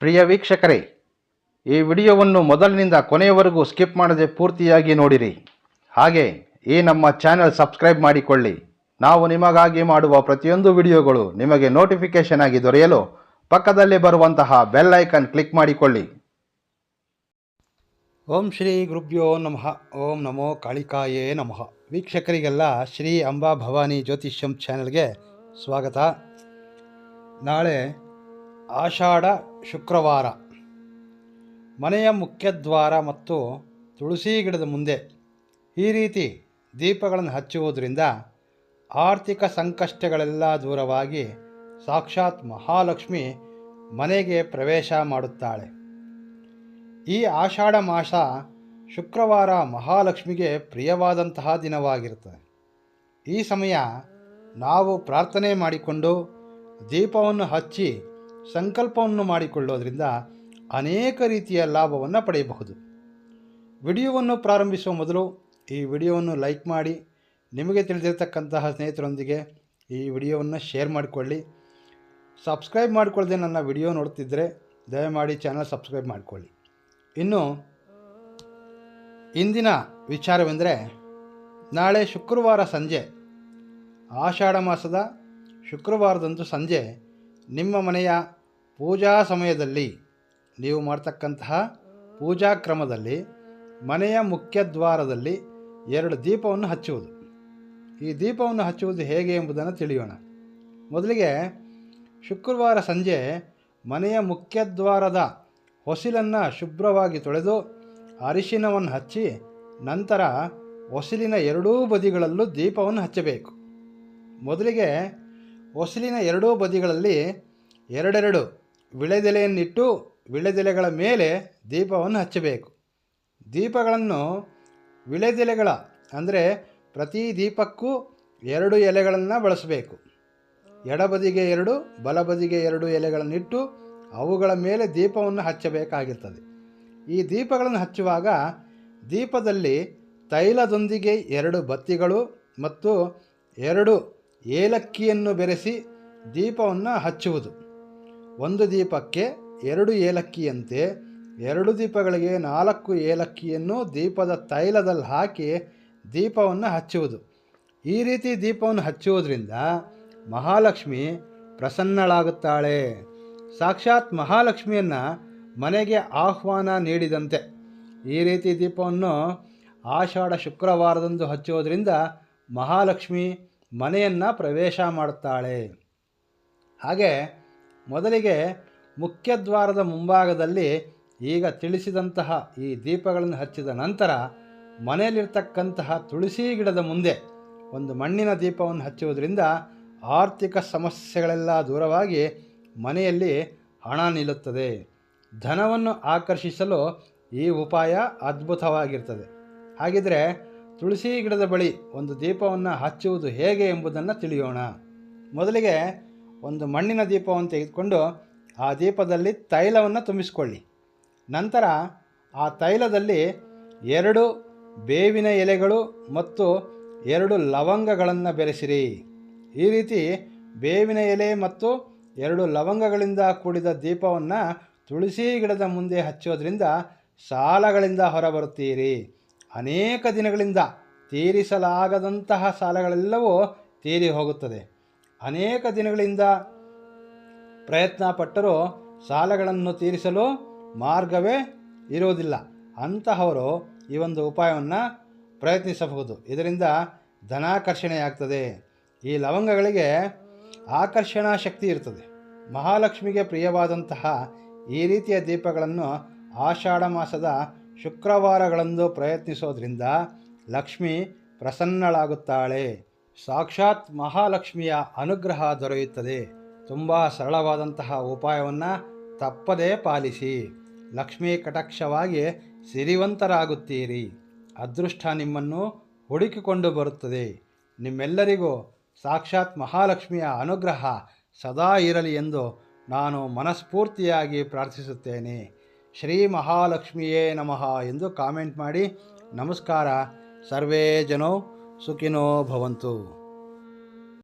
ಪ್ರಿಯ ವೀಕ್ಷಕರೇ, ಈ ವಿಡಿಯೋವನ್ನು ಮೊದಲಿನಿಂದ ಕೊನೆಯವರೆಗೂ ಸ್ಕಿಪ್ ಮಾಡದೆ ಪೂರ್ತಿಯಾಗಿ ನೋಡಿರಿ. ಹಾಗೆ ಈ ನಮ್ಮ ಚಾನೆಲ್ ಸಬ್ಸ್ಕ್ರೈಬ್ ಮಾಡಿಕೊಳ್ಳಿ. ನಾವು ನಿಮಗಾಗಿ ಮಾಡುವ ಪ್ರತಿಯೊಂದು ವಿಡಿಯೋಗಳು ನಿಮಗೆ ನೋಟಿಫಿಕೇಶನ್ ಆಗಿ ದೊರೆಯಲು ಪಕ್ಕದಲ್ಲಿ ಬರುವಂತಹ ಬೆಲ್ ಐಕನ್ ಕ್ಲಿಕ್ ಮಾಡಿಕೊಳ್ಳಿ. ಓಂ ಶ್ರೀ ಗುರುಭ್ಯೋ ನಮಃ. ಓಂ ನಮೋ ಕಾಳಿಕಾಯೇ ನಮಃ. ವೀಕ್ಷಕರಿಗೆಲ್ಲ ಶ್ರೀ ಅಂಬಾ ಭವಾನಿ ಜ್ಯೋತಿಷ್ಯಂ ಚಾನೆಲ್ಗೆ ಸ್ವಾಗತ. ನಾಳೆ ಆಷಾಢ ಶುಕ್ರವಾರ. ಮನೆಯ ಮುಖ್ಯದ್ವಾರ ಮತ್ತು ತುಳಸಿ ಗಿಡದ ಮುಂದೆ ಈ ರೀತಿ ದೀಪಗಳನ್ನು ಹಚ್ಚುವುದರಿಂದ ಆರ್ಥಿಕ ಸಂಕಷ್ಟಗಳೆಲ್ಲ ದೂರವಾಗಿ ಸಾಕ್ಷಾತ್ ಮಹಾಲಕ್ಷ್ಮಿ ಮನೆಗೆ ಪ್ರವೇಶ ಮಾಡುತ್ತಾಳೆ. ಈ ಆಷಾಢ ಮಾಸ ಶುಕ್ರವಾರ ಮಹಾಲಕ್ಷ್ಮಿಗೆ ಪ್ರಿಯವಾದಂತಹ ದಿನವಾಗಿರುತ್ತದೆ. ಈ ಸಮಯ ನಾವು ಪ್ರಾರ್ಥನೆ ಮಾಡಿಕೊಂಡು ದೀಪವನ್ನು ಹಚ್ಚಿ ಸಂಕಲ್ಪವನ್ನು ಮಾಡಿಕೊಳ್ಳೋದ್ರಿಂದ ಅನೇಕ ರೀತಿಯ ಲಾಭವನ್ನು ಪಡೆಯಬಹುದು. ವಿಡಿಯೋವನ್ನು ಪ್ರಾರಂಭಿಸುವ ಮೊದಲು ಈ ವಿಡಿಯೋವನ್ನು ಲೈಕ್ ಮಾಡಿ, ನಿಮಗೆ ತಿಳಿದಿರತಕ್ಕಂತಹ ಸ್ನೇಹಿತರೊಂದಿಗೆ ಈ ವಿಡಿಯೋವನ್ನು ಶೇರ್ ಮಾಡಿಕೊಳ್ಳಿ. ಸಬ್ಸ್ಕ್ರೈಬ್ ಮಾಡಿಕೊಳ್ಳದೆ ನನ್ನ ವಿಡಿಯೋ ನೋಡ್ತಿದ್ದರೆ ದಯಮಾಡಿ ಚಾನಲ್ ಸಬ್ಸ್ಕ್ರೈಬ್ ಮಾಡಿಕೊಳ್ಳಿ. ಇನ್ನು ಇಂದಿನ ವಿಚಾರವೆಂದರೆ ನಾಳೆ ಶುಕ್ರವಾರ ಸಂಜೆ, ಆಷಾಢ ಮಾಸದ ಶುಕ್ರವಾರದಂದು ಸಂಜೆ ನಿಮ್ಮ ಮನೆಯ ಪೂಜಾ ಸಮಯದಲ್ಲಿ ನೀವು ಮಾಡ್ತಕ್ಕಂತಹ ಪೂಜಾ ಕ್ರಮದಲ್ಲಿ ಮನೆಯ ಮುಖ್ಯ ದ್ವಾರದಲ್ಲಿ ಎರಡು ದೀಪವನ್ನು ಹಚ್ಚುವುದು. ಈ ದೀಪವನ್ನು ಹಚ್ಚುವುದು ಹೇಗೆ ಎಂಬುದನ್ನು ತಿಳಿಯೋಣ. ಮೊದಲಿಗೆ ಶುಕ್ರವಾರ ಸಂಜೆ ಮನೆಯ ಮುಖ್ಯದ್ವಾರದ ಹೊಸಿಲನ್ನು ಶುಭ್ರವಾಗಿ ತೊಳೆದು ಅರಿಶಿನವನ್ನು ಹಚ್ಚಿ ನಂತರ ಹೊಸಿಲಿನ ಎರಡೂ ಬದಿಗಳಲ್ಲೂ ದೀಪವನ್ನು ಹಚ್ಚಬೇಕು. ಮೊದಲಿಗೆ ಹೊಸಿಲಿನ ಎರಡೂ ಬದಿಗಳಲ್ಲಿ ಎರಡೆರಡು ವಿಳೆದೆಲೆಯನ್ನಿಟ್ಟು ವಿಳೆದೆಲೆಗಳ ಮೇಲೆ ದೀಪವನ್ನು ಹಚ್ಚಬೇಕು. ದೀಪಗಳನ್ನು ವಿಳೆದೆಲೆಗಳ ಅಂದರೆ ಪ್ರತಿ ದೀಪಕ್ಕೂ ಎರಡು ಎಲೆಗಳನ್ನು ಬಳಸಬೇಕು. ಎಡಬದಿಗೆ ಎರಡು, ಬಲಬದಿಗೆ ಎರಡು ಎಲೆಗಳನ್ನಿಟ್ಟು ಅವುಗಳ ಮೇಲೆ ದೀಪವನ್ನು ಹಚ್ಚಬೇಕಾಗಿರ್ತದೆ. ಈ ದೀಪಗಳನ್ನು ಹಚ್ಚುವಾಗ ದೀಪದಲ್ಲಿ ತೈಲದೊಂದಿಗೆ ಎರಡು ಬತ್ತಿಗಳು ಮತ್ತು ಎರಡು ಏಲಕ್ಕಿಯನ್ನು ಬೆರೆಸಿ ದೀಪವನ್ನು ಹಚ್ಚುವುದು. ಒಂದು ದೀಪಕ್ಕೆ ಎರಡು ಏಲಕ್ಕಿಯಂತೆ ಎರಡು ದೀಪಗಳಿಗೆ ನಾಲ್ಕು ಏಲಕ್ಕಿಯನ್ನು ದೀಪದ ತೈಲದಲ್ಲಿ ಹಾಕಿ ದೀಪವನ್ನು ಹಚ್ಚುವುದು. ಈ ರೀತಿ ದೀಪವನ್ನು ಹಚ್ಚುವುದರಿಂದ ಮಹಾಲಕ್ಷ್ಮಿ ಪ್ರಸನ್ನಳಾಗುತ್ತಾಳೆ. ಸಾಕ್ಷಾತ್ ಮಹಾಲಕ್ಷ್ಮಿಯನ್ನು ಮನೆಗೆ ಆಹ್ವಾನ ನೀಡಿದಂತೆ. ಈ ರೀತಿ ದೀಪವನ್ನು ಆಷಾಢ ಶುಕ್ರವಾರದಂದು ಹಚ್ಚುವುದರಿಂದ ಮಹಾಲಕ್ಷ್ಮಿ ಮನೆಯನ್ನು ಪ್ರವೇಶ ಮಾಡುತ್ತಾಳೆ. ಹಾಗೆ ಮೊದಲಿಗೆ ಮುಖ್ಯದ್ವಾರದ ಮುಂಭಾಗದಲ್ಲಿ ಈಗ ತಿಳಿಸಿದಂತಹ ಈ ದೀಪಗಳನ್ನು ಹಚ್ಚಿದ ನಂತರ ಮನೆಯಲ್ಲಿರ್ತಕ್ಕಂತಹ ತುಳಸಿ ಗಿಡದ ಮುಂದೆ ಒಂದು ಮಣ್ಣಿನ ದೀಪವನ್ನು ಹಚ್ಚುವುದರಿಂದ ಆರ್ಥಿಕ ಸಮಸ್ಯೆಗಳೆಲ್ಲ ದೂರವಾಗಿ ಮನೆಯಲ್ಲಿ ಹಣ ನಿಲ್ಲುತ್ತದೆ. ಧನವನ್ನು ಆಕರ್ಷಿಸಲು ಈ ಉಪಾಯ ಅದ್ಭುತವಾಗಿರ್ತದೆ. ಹಾಗಿದ್ರೆ ತುಳಸಿ ಗಿಡದ ಬಳಿ ಒಂದು ದೀಪವನ್ನು ಹಚ್ಚುವುದು ಹೇಗೆ ಎಂಬುದನ್ನು ತಿಳಿಯೋಣ. ಮೊದಲಿಗೆ ಒಂದು ಮಣ್ಣಿನ ದೀಪವನ್ನು ತೆಗೆದುಕೊಂಡು ಆ ದೀಪದಲ್ಲಿ ತೈಲವನ್ನು ತುಂಬಿಸಿಕೊಳ್ಳಿ. ನಂತರ ಆ ತೈಲದಲ್ಲಿ ಎರಡು ಬೇವಿನ ಎಲೆಗಳು ಮತ್ತು ಎರಡು ಲವಂಗಗಳನ್ನು ಬೆರೆಸಿರಿ. ಈ ರೀತಿ ಬೇವಿನ ಎಲೆ ಮತ್ತು ಎರಡು ಲವಂಗಗಳಿಂದ ಕೂಡಿದ ದೀಪವನ್ನು ತುಳಸಿ ಗಿಡದ ಮುಂದೆ ಹಚ್ಚೋದ್ರಿಂದ ಸಾಲಗಳಿಂದ ಹೊರಬರುತ್ತೀರಿ. ಅನೇಕ ದಿನಗಳಿಂದ ತೀರಿಸಲಾಗದಂತಹ ಸಾಲಗಳೆಲ್ಲವೂ ತೀರಿ ಹೋಗುತ್ತದೆ. ಅನೇಕ ದಿನಗಳಿಂದ ಪ್ರಯತ್ನ ಪಟ್ಟರೂ ಸಾಲಗಳನ್ನು ತೀರಿಸಲು ಮಾರ್ಗವೇ ಇರುವುದಿಲ್ಲ. ಅಂತಹವರು ಈ ಒಂದು ಉಪಾಯವನ್ನು ಪ್ರಯತ್ನಿಸಬಹುದು. ಇದರಿಂದ ಧನಾಕರ್ಷಣೆಯಾಗ್ತದೆ. ಈ ಲವಂಗಗಳಿಗೆ ಆಕರ್ಷಣಾ ಶಕ್ತಿ ಇರ್ತದೆ. ಮಹಾಲಕ್ಷ್ಮಿಗೆ ಪ್ರಿಯವಾದಂತಹ ಈ ರೀತಿಯ ದೀಪಗಳನ್ನು ಆಷಾಢ ಮಾಸದ ಶುಕ್ರವಾರಗಳಂದು ಪ್ರಯತ್ನಿಸೋದ್ರಿಂದ ಲಕ್ಷ್ಮಿ ಪ್ರಸನ್ನಳಾಗುತ್ತಾಳೆ. ಸಾಕ್ಷಾತ್ ಮಹಾಲಕ್ಷ್ಮಿಯ ಅನುಗ್ರಹ ದೊರೆಯುತ್ತದೆ. ತುಂಬ ಸರಳವಾದಂತಹ ಉಪಾಯವನ್ನು ತಪ್ಪದೇ ಪಾಲಿಸಿ. ಲಕ್ಷ್ಮೀ ಕಟಾಕ್ಷವಾಗಿ ಸಿರಿವಂತರಾಗುತ್ತೀರಿ. ಅದೃಷ್ಟ ನಿಮ್ಮನ್ನು ಹುಡುಕಿಕೊಂಡು ಬರುತ್ತದೆ. ನಿಮ್ಮೆಲ್ಲರಿಗೂ ಸಾಕ್ಷಾತ್ ಮಹಾಲಕ್ಷ್ಮಿಯ ಅನುಗ್ರಹ ಸದಾ ಇರಲಿ ಎಂದು ನಾನು ಮನಸ್ಫೂರ್ತಿಯಾಗಿ ಪ್ರಾರ್ಥಿಸುತ್ತೇನೆ. ಶ್ರೀ ಮಹಾಲಕ್ಷ್ಮಿಯೇ ನಮಃ ಎಂದು ಕಾಮೆಂಟ್ ಮಾಡಿ ನಮಸ್ಕಾರ. ಸರ್ವೇ ಜನೋ ಸುಖಿನೋ ಭವಂತು.